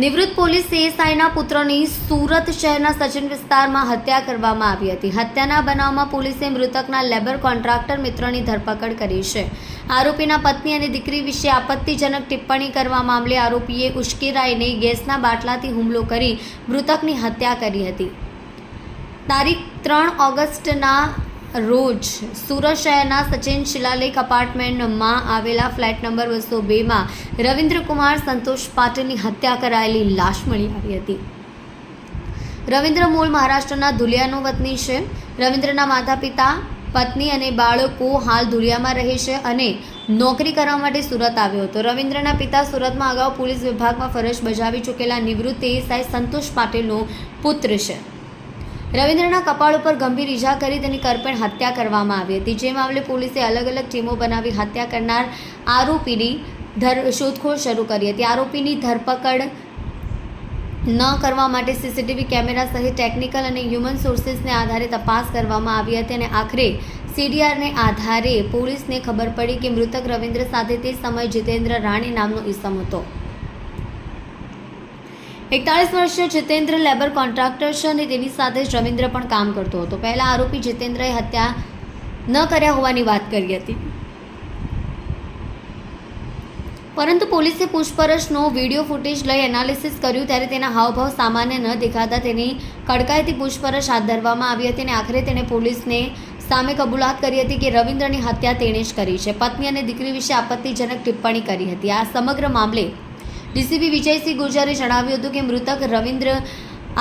નિવૃત્ત પોલીસ એએસઆઈના પુત્રની સુરત શહેરના સચિન વિસ્તારમાં હત્યા કરવામાં આવી હતી. હત્યાના બનાવમાં પોલીસે મૃતકના લેબર કોન્ટ્રાક્ટર મિત્રની ધરપકડ કરી છે. આરોપીના પત્ની અને દીકરી વિશે આપત્તિજનક ટિપ્પણી કરવા મામલે આરોપીએ ઉશ્કેરાઈને ગેસના બાટલાથી હુમલો કરી મૃતકની હત્યા કરી હતી. તારીખ ત્રણ ઓગસ્ટના રોજ સુરત શહેરના સચિન શિલાલેખ અપાર્ટમેન્ટમાં આવેલા ફ્લેટ નંબર બસો બેમાં રવિન્દ્રકુમાર સંતોષ પાટીલની હત્યા કરાયેલી લાશ મળી આવી હતી. રવિન્દ્ર મૂળ મહારાષ્ટ્રના ધુલિયાનો વતની છે. રવિન્દ્રના માતા પિતા પત્ની અને બાળકો હાલ ધુલિયામાં રહે છે અને નોકરી કરવા માટે સુરત આવ્યો હતો. રવિન્દ્રના પિતા સુરતમાં અગાઉ પોલીસ વિભાગમાં ફરજ બજાવી ચૂકેલા નિવૃત્ત એએસઆઈ સંતોષ પાટીલનો પુત્ર છે. રવિન્દ્રના કપાળ ઉપર ગંભીર ઈજા કરી તેની કરપેણ હત્યા કરવામાં આવી હતી. જે મામલે પોલીસે અલગ અલગ ટીમો બનાવી હત્યા કરનાર આરોપીની ધર, શોધખોળ શરૂ કરી હતી. આરોપીની ધરપકડ ન કરવા માટે સીસીટીવી કેમેરા સહિત ટેકનિકલ અને હ્યુમન સોર્સિસને આધારે તપાસ કરવામાં આવી હતી અને આખરે સીડીઆરને આધારે પોલીસને ખબર પડી કે મૃતક રવિન્દ્ર સાથે તે સમયે જીતેન્દ્ર રાણી નામનો ઈસમ હતો. એકતાળીસ વર્ષીય જીતેન્દ્ર લેબર કોન્ટ્રાક્ટર છે અને તેની સાથે જ રવિન્દ્ર પણ કામ કરતો હતો. પહેલા આરોપી જીતેન્દ્રએ હત્યા ન કર્યા હોવાની વાત કરી હતી. પરંતુ પોલીસે પૂછપરછનો વીડિયો ફૂટેજ લઈ એનાલિસિસ કર્યું ત્યારે તેના હાવભાવ સામાન્ય ન દેખાતા તેની કડકાઈથી પૂછપરછ હાથ ધરવામાં આવી હતી અને આખરે તેણે પોલીસને સામે કબૂલાત કરી હતી કે રવિન્દ્રની હત્યા તેણે જ કરી છે. પત્ની અને દીકરી વિશે આપત્તિજનક ટિપ્પણી કરી હતી. આ સમગ્ર મામલે ડીસીપી વિજયસિંહ ગુર્જરે જણાવ્યું હતું કે મૃતક રવિન્દ્ર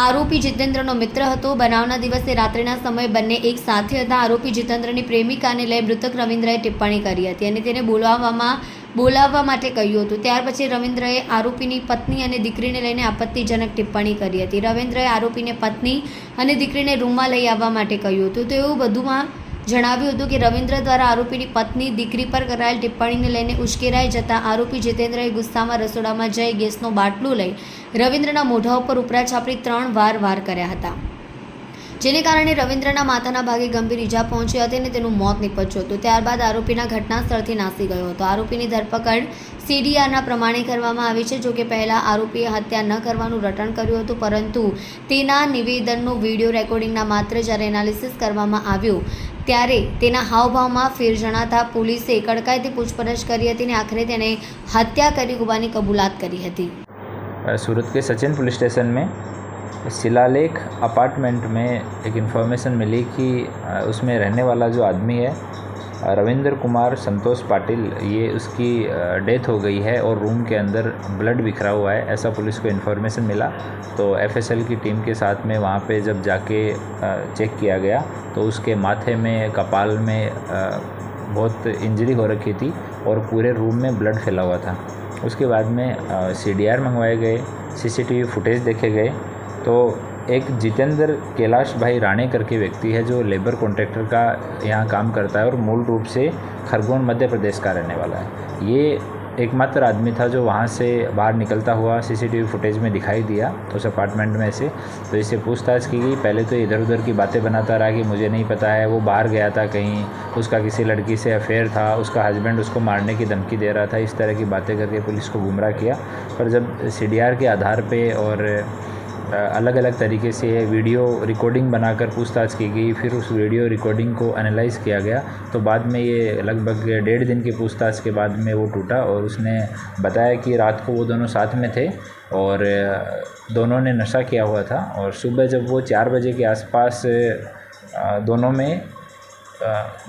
આરોપી જીતેન્દ્રનો મિત્ર હતો. બનાવના દિવસે રાત્રિના સમયે બંને એક સાથે હતા. આરોપી જીતેન્દ્રની પ્રેમિકાને લઈ મૃતક રવિન્દ્રએ ટિપ્પણી કરી હતી અને તેને બોલાવવામાં બોલાવવા માટે કહ્યું હતું. ત્યાર પછી રવિન્દ્રએ આરોપીની પત્ની અને દીકરીને લઈને આપત્તિજનક ટિપ્પણી કરી હતી. રવિન્દ્રએ આરોપીને પત્ની અને દીકરીને રૂમમાં લઈ આવવા માટે કહ્યું હતું. તેઓ વધુમાં જણાવ્યું હતું કે રવિન્દ્ર દ્વારા આરોપીની પત્ની દીકરી પર કરાયેલ ટિપ્પણીને લઈને ઉશ્કેરાઈ જતા આરોપી જીતેન્દ્રએ ગુસ્સામાં રસોડામાં જઈ ગેસનો બાટલું લઈ રવિન્દ્રના મોઢા ઉપર ઉપરા છાપરી ત્રણ વાર વાર કર્યા હતા. જેને કારણે રવિન્દ્રના માથાના ભાગે ગંભીર ઈજા પહોંચી હતી અને તેનું મોત નીપજ્યું હતું ત્યારબાદ આરોપીના ઘટના સ્થળથી નાસી ગયો હતો આરોપીની ધરપકડ સીડીઆરના પ્રમાણે કરવામાં આવી છે જોકે પહેલાં આરોપીએ હત્યા ન કરવાનું રટણ કર્યું હતું પરંતુ તેના નિવેદનનું વિડીયો રેકોર્ડિંગના માત્ર જ્યારે એનાલિસિસ કરવામાં આવ્યું ત્યારે તેના હાવભાવમાં ફેર જણાતા પોલીસે કડકાઈથી પૂછપરછ કરી હતી અને આખરે તેણે હત્યા કરી હોવાની કબૂલાત કરી હતી सूरत के सचिन पुलिस स्टेशन में शिलालेख अपार्टमेंट में एक इन्फॉर्मेशन मिली कि उसमें रहने वाला जो आदमी है रविंद्र कुमार संतोष पाटिल, ये उसकी डेथ हो गई है और रूम के अंदर ब्लड बिखरा हुआ है, ऐसा पुलिस को इन्फॉर्मेशन मिला। तो एफएसएल की टीम के साथ में वहाँ पे जब जाके चेक किया गया तो उसके माथे में, कपाल में बहुत इंजरी हो रखी थी और पूरे रूम में ब्लड फैला हुआ था। उसके बाद में सी डी आर मंगवाए गए सीसीटीवी फुटेज देखे गए तो एक जितेंद्र कैलाश भाई राणे करके व्यक्ति है जो लेबर कॉन्ट्रैक्टर का यहाँ काम करता है और मूल रूप से खरगोन मध्य प्रदेश का रहने वाला है। ये एकमात्र आदमी था जो वहाँ से बाहर निकलता हुआ सीसीटीवी फुटेज में दिखाई दिया तो उस अपार्टमेंट में से। तो इससे पूछताछ की गई। पहले तो इधर उधर की बातें बनाता रहा कि मुझे नहीं पता है, वो बाहर गया था कहीं, उसका किसी लड़की से अफेयर था, उसका हस्बैंड उसको मारने की धमकी दे रहा था, इस तरह की बातें करके पुलिस को गुमराह किया। पर जब सीडीआर के आधार पर और अलग अलग तरीके से वीडियो रिकॉर्डिंग बनाकर पूछताछ की गई। फिर उस वीडियो रिकॉर्डिंग को एनालाइज किया गया। तो बाद में ये लगभग डेढ़ दिन की पूछताछ के बाद में वो टूटा और उसने बताया कि रात को वो दोनों साथ में थे और दोनों ने नशा किया हुआ था और सुबह जब वो चार बजे के आसपास दोनों में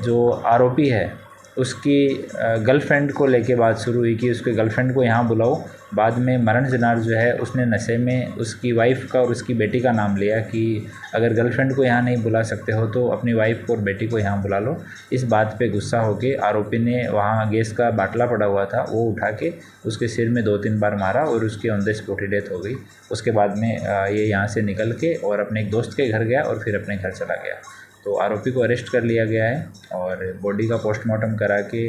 जो आरोपी है उसकी गर्लफ्रेंड को लेके बात शुरू हुई कि उसके गर्लफ्रेंड को यहाँ बुलाओ। बाद में मरण जनार जो है, उसने नशे में उसकी वाइफ का और उसकी बेटी का नाम लिया कि अगर गर्लफ्रेंड को यहाँ नहीं बुला सकते हो तो अपनी वाइफ और बेटी को यहाँ बुला लो। इस बात पे गुस्सा होके आरोपी ने वहाँ गैस का बाटला पड़ा हुआ था, वो उठा के उसके सिर में दो तीन बार मारा और उसकी ऑन द स्पॉट डेथ हो गई। उसके बाद में ये यहाँ से निकल के और अपने एक दोस्त के घर गया और फिर अपने घर चला गया। तो आरोपी को अरेस्ट कर लिया गया है और बॉडी का पोस्टमार्टम करा के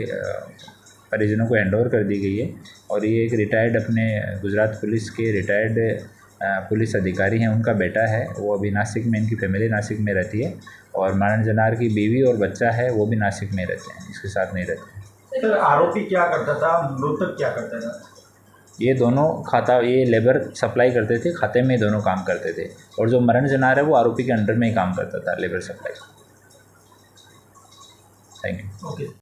परिजनों को हैंड कर दी गई है और ये एक रिटायर्ड अपने गुजरात पुलिस के रिटायर्ड पुलिस अधिकारी हैं, उनका बेटा है, वो अभी नासिक में, इनकी फैमिली नासिक में रहती है और मारण जनार की बीवी और बच्चा है, वो भी नासिक में रहते हैं, इसके साथ नहीं रहते सर, आरोपी क्या करता था, मृतक क्या करता था? ये दोनों खाता, ये लेबर सप्लाई करते थे, खाते में दोनों काम करते थे। और जो मरण जनार है, वो आरोपी के अंडर में ही काम करता था labour supply thank you okay